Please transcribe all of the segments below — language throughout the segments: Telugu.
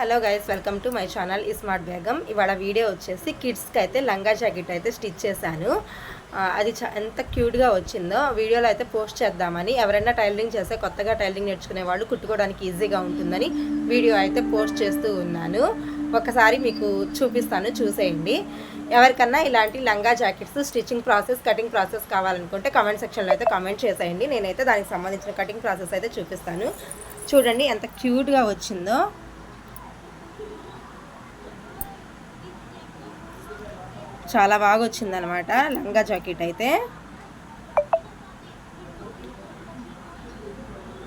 Hello guys welcome to my channel smart Begum. ఇవాళ వీడియో వచ్చేసి కిడ్స్కి అయితే లంగా జాకెట్ అయితే స్టిచ్ చేశాను. అది ఎంత క్యూట్గా వచ్చిందో వీడియోలో అయితే పోస్ట్ చేద్దామని ఎవరైనా టైలరింగ్ చేస్తే కొత్తగా టైలరింగ్ నేర్చుకునే వాళ్ళు కుట్టుకోవడానికి ఈజీగా ఉంటుందని వీడియో అయితే పోస్ట్ చేస్తూ ఉన్నాను. ఒకసారి మీకు చూపిస్తాను చూసేయండి. ఎవరికన్నా ఇలాంటి లంగా jackets stitching process cutting process కావాలనుకుంటే కమెంట్ సెక్షన్లో అయితే కమెంట్ చేసేయండి. నేనైతే దానికి సంబంధించిన కటింగ్ ప్రాసెస్ అయితే చూపిస్తాను. చూడండి ఎంత క్యూట్గా వచ్చిందో. చాలా బాగా వచ్చిందనమాట లంగా జాకెట్ అయితే.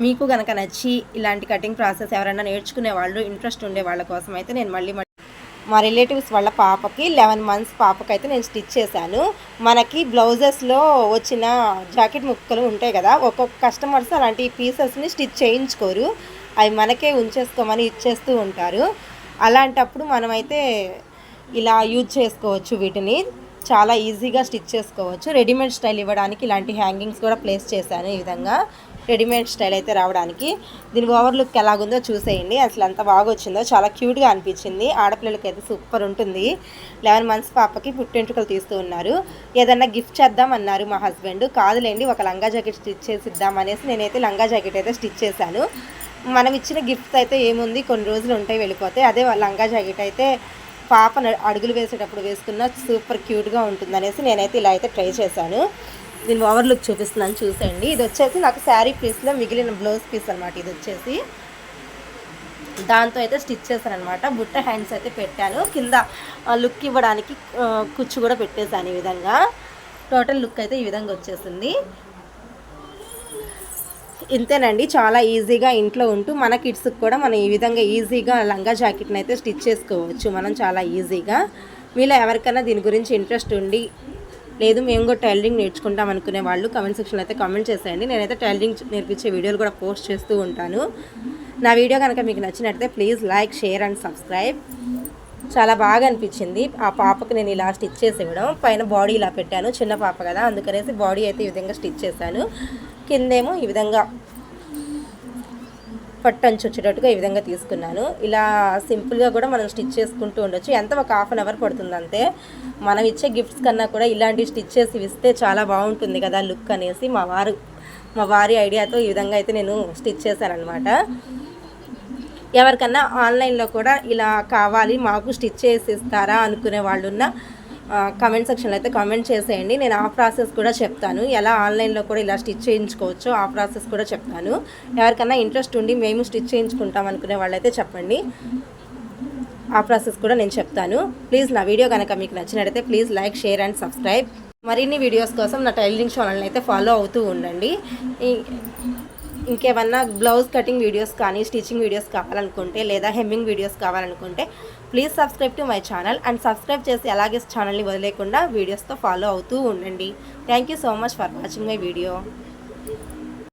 మీకు కనుక నచ్చి ఇలాంటి కటింగ్ ప్రాసెస్ ఎవరైనా నేర్చుకునే వాళ్ళు ఇంట్రెస్ట్ ఉండే వాళ్ళ కోసం అయితే నేను మళ్ళీ మళ్ళీ మా రిలేటివ్స్ వాళ్ళ పాపకి లెవెన్ మంత్స్ పాపకి అయితే నేను స్టిచ్ చేశాను. మనకి బ్లౌజెస్లో వచ్చిన జాకెట్ ముక్కలు ఉంటాయి కదా ఒక్కొక్క కస్టమర్స్ అలాంటి పీసెస్ని స్టిచ్ చేయించుకోరు. అవి మనకే ఉంచేసుకోమని ఇచ్చేస్తూ ఉంటారు. అలాంటప్పుడు మనమైతే ఇలా యూజ్ చేసుకోవచ్చు వీటిని. చాలా ఈజీగా స్టిచ్ చేసుకోవచ్చు. రెడీమేడ్ స్టైల్ ఇవ్వడానికి ఇలాంటి హ్యాంగింగ్స్ కూడా ప్లేస్ చేశాను ఈ విధంగా. రెడీమేడ్ స్టైల్ అయితే రావడానికి. దీని ఓవర్ లుక్ ఎలాగుందో చూసేయండి. అసలు అంత బాగా వచ్చిందో చాలా క్యూట్గా అనిపించింది. ఆడపిల్లలకి అయితే సూపర్ ఉంటుంది. లెవెన్ మంత్స్ పాపకి పుట్టెంట్రుకలు తీస్తూ ఉన్నారు. ఏదన్నా గిఫ్ట్ చేద్దాం అన్నారు మా హస్బెండ్ కాదులేండి ఒక లంగా జాకెట్ స్టిచ్ చేసి ఇద్దాం అనేసి నేనైతే లంగా జాకెట్ అయితే స్టిచ్ చేశాను. మనం ఇచ్చిన గిఫ్ట్స్ అయితే ఏముంది? కొన్ని రోజులు ఉంటాయి వెళ్ళిపోతాయి అదే లంగా జాకెట్ అయితే పాప అడుగులు వేసేటప్పుడు వేసుకున్న సూపర్ క్యూట్గా ఉంటుంది అనేసి నేనైతే ఇలా అయితే ట్రై చేశాను. దీని ఓవర్ లుక్ చూపిస్తున్నాను చూసేయండి. ఇది వచ్చేసి నాకు శారీ పీస్లో మిగిలిన బ్లౌజ్ పీస్ అనమాట ఇది వచ్చేసి దాంతో అయితే స్టిచ్ చేశాను అనమాట బుట్ట హ్యాండ్స్ అయితే పెట్టాను. కింద లుక్ ఇవ్వడానికి కుచ్చు కూడా పెట్టేశాను ఈ విధంగా. టోటల్ లుక్ అయితే ఈ విధంగా వచ్చేసింది. ఇంతేనండి చాలా ఈజీగా ఇంట్లో ఉంటూ మన కిడ్స్కి కూడా మనం ఈ విధంగా ఈజీగా లంగా జాకెట్ని అయితే స్టిచ్ చేసుకోవచ్చు. మనం చాలా ఈజీగా. మీలో ఎవరికైనా దీని గురించి ఇంట్రెస్ట్ ఉండి లేదు మేము కూడా టైలరింగ్ నేర్చుకుంటాం అనుకునే వాళ్ళు కమెంట్ సెక్షన్లో అయితే కామెంట్ చేసేయండి. నేనైతే టైలరింగ్ నేర్పించే వీడియోలు కూడా పోస్ట్ చేస్తూ ఉంటాను. నా వీడియో కనుక మీకు నచ్చినట్లయితే please like share and subscribe. చాలా బాగా అనిపించింది. ఆ పాపకి నేను ఇలా స్టిచ్ చేసి ఇవ్వడం. పైన బాడీ ఇలా పెట్టాను. చిన్న పాప కదా. అందుకనేసి బాడీ అయితే ఈ విధంగా స్టిచ్ చేశాను. కిందేమో ఈ విధంగా పట్టంచు వచ్చేటట్టుగా ఈ విధంగా తీసుకున్నాను. ఇలా సింపుల్గా కూడా మనం స్టిచ్ చేసుకుంటూ ఉండొచ్చు. ఎంత ఒక హాఫ్ అన్ అవర్ పడుతుంది అంతే మనం ఇచ్చే గిఫ్ట్స్ కన్నా కూడా ఇలాంటి స్టిచ్ చేసి ఇస్తే చాలా బాగుంటుంది కదా లుక్ అనేసి మా వారు మా వారి ఐడియాతో ఈ విధంగా అయితే నేను స్టిచ్ చేశాను ఎవరికన్నా ఆన్లైన్లో కూడా ఇలా కావాలి మాకు స్టిచ్ చేసి ఇస్తారా అనుకునే వాళ్ళు ఉన్న కమెంట్ సెక్షన్లో అయితే కామెంట్ చేసేయండి. నేను ఆ ప్రాసెస్ కూడా చెప్తాను. ఎలా ఆన్లైన్లో కూడా ఇలా స్టిచ్ చేయించుకోవచ్చో ఆ ప్రాసెస్ కూడా చెప్తాను. ఎవరికన్నా ఇంట్రెస్ట్ ఉండి మేము స్టిచ్ చేయించుకుంటాం అనుకునే వాళ్ళైతే చెప్పండి. ఆ ప్రాసెస్ కూడా నేను చెప్తాను. ప్లీజ్ నా వీడియో కనుక మీకు నచ్చినట్టయితే please like share and subscribe. మరిన్ని వీడియోస్ కోసం నా టైలరింగ్ ఛానల్ని అయితే ఫాలో అవుతూ ఉండండి. ఇంకేమన్నా బ్లౌజ్ కటింగ్ వీడియోస్ కానీ స్టిచ్చింగ్ వీడియోస్ కావాలనుకుంటే లేదా హెమ్మింగ్ వీడియోస్ కావాలనుకుంటే please subscribe to my channel and subscribe చేసి అలాగే ఛానల్ని వదిలేకుండా వీడియోస్తో ఫాలో అవుతూ ఉండండి. Thank you so much for watching my video